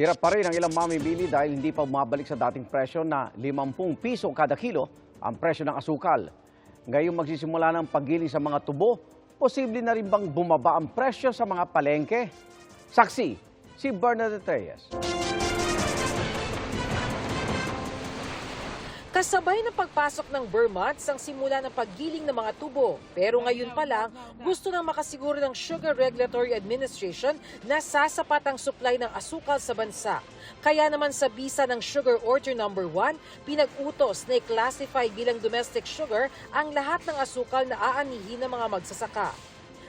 Hirap pa rin ang ilang mamimili dahil hindi pa bumabalik sa dating presyo na 50 piso kada kilo ang presyo ng asukal. Ngayong magsisimula ng paggiling sa mga tubo, posible na rin bang bumaba ang presyo sa mga palengke? Saksi, si Bernadette Reyes. Kasabay ng pagpasok ng Vermonts ang simula ng paggiling ng mga tubo. Pero ngayon pa lang, gusto nang makasiguro ng Sugar Regulatory Administration na sasapat ang supply ng asukal sa bansa. Kaya naman sa bisa ng Sugar Order Number 1, pinag-utos na i-classify bilang domestic sugar ang lahat ng asukal na aanihin ng mga magsasaka.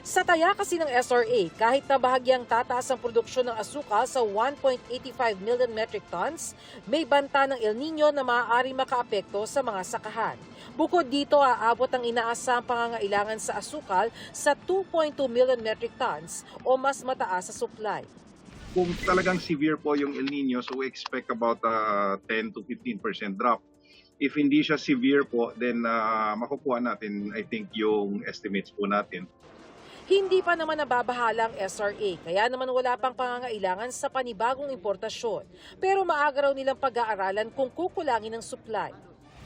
Sa taya kasi ng SRA, kahit na bahagyang tataas ang produksyon ng asukal sa 1.85 million metric tons, may banta ng El Nino na maaari makaapekto sa mga sakahan. Bukod dito, aabot ang inaasahang pangangailangan sa asukal sa 2.2 million metric tons o mas mataas sa supply. kung talagang severe po yung El Nino, so we expect about uh, 10 to 15% drop. If hindi siya severe po, then uh, makukuha natin, I think, yung estimates po natin. Hindi pa naman nababahala ang SRA, kaya naman wala pang pangangailangan sa panibagong importasyon. Pero maaga raw nilang pag-aaralan kung kukulangin ang supply.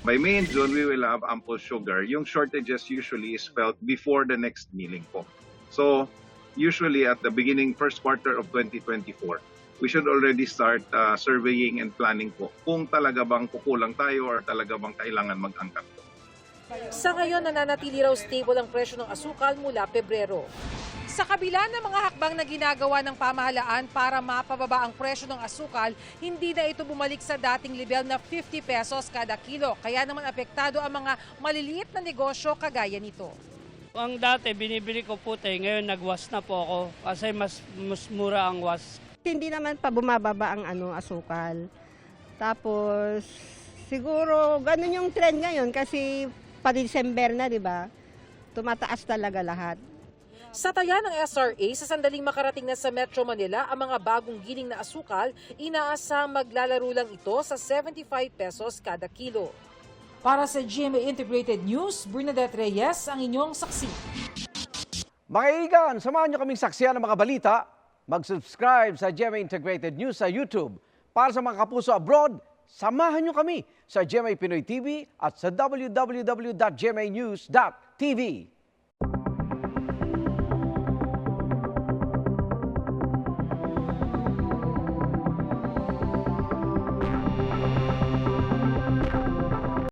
By May and June, we will have ample sugar. Yung shortages usually is felt before the next milling po. So, usually at the beginning, first quarter of 2024, we should already start uh, surveying and planning po kung talaga bang kukulang tayo or talaga bang kailangan mag-angkat po. Sa ngayon, nananatili raw stable ang presyo ng asukal mula Pebrero. Sa kabila ng mga hakbang na ginagawa ng pamahalaan para mapababa ang presyo ng asukal, hindi na ito bumalik sa dating level na 50 pesos kada kilo. Kaya naman apektado ang mga maliliit na negosyo kagaya nito. Ang dati binibili ko puti, ngayon nagwas na po ako kasi mas, mas mura ang was. hindi naman pa bumababa ang ano asukal. Tapos siguro ganun yung trend ngayon kasi pa December na, 'di ba? Tumataas talaga lahat. Sa taya ng SRA, sa sandaling makarating na sa Metro Manila ang mga bagong giling na asukal, inaasang maglalaro lang ito sa 75 pesos kada kilo. Para sa GMA Integrated News, Bernadette Reyes ang inyong saksi. Mga igan, samahan nyo kaming saksiyan ng mga balita. Mag-subscribe sa GMA Integrated News sa YouTube. Para sa mga kapuso abroad, samahan nyo kami sa GMA Pinoy TV at sa www.gmanews.tv.